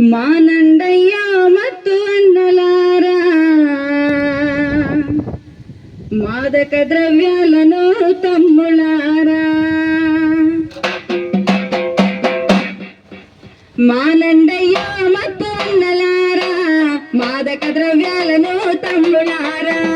మానండయ్య ಮತ್ತು అన్నలారా. మాదక ద్రవ్యాలను తమ్ములారా. మానండయ్య ಮತ್ತು అన్నలారా మాదక ద్రవ్యాలను తమ్ములారా.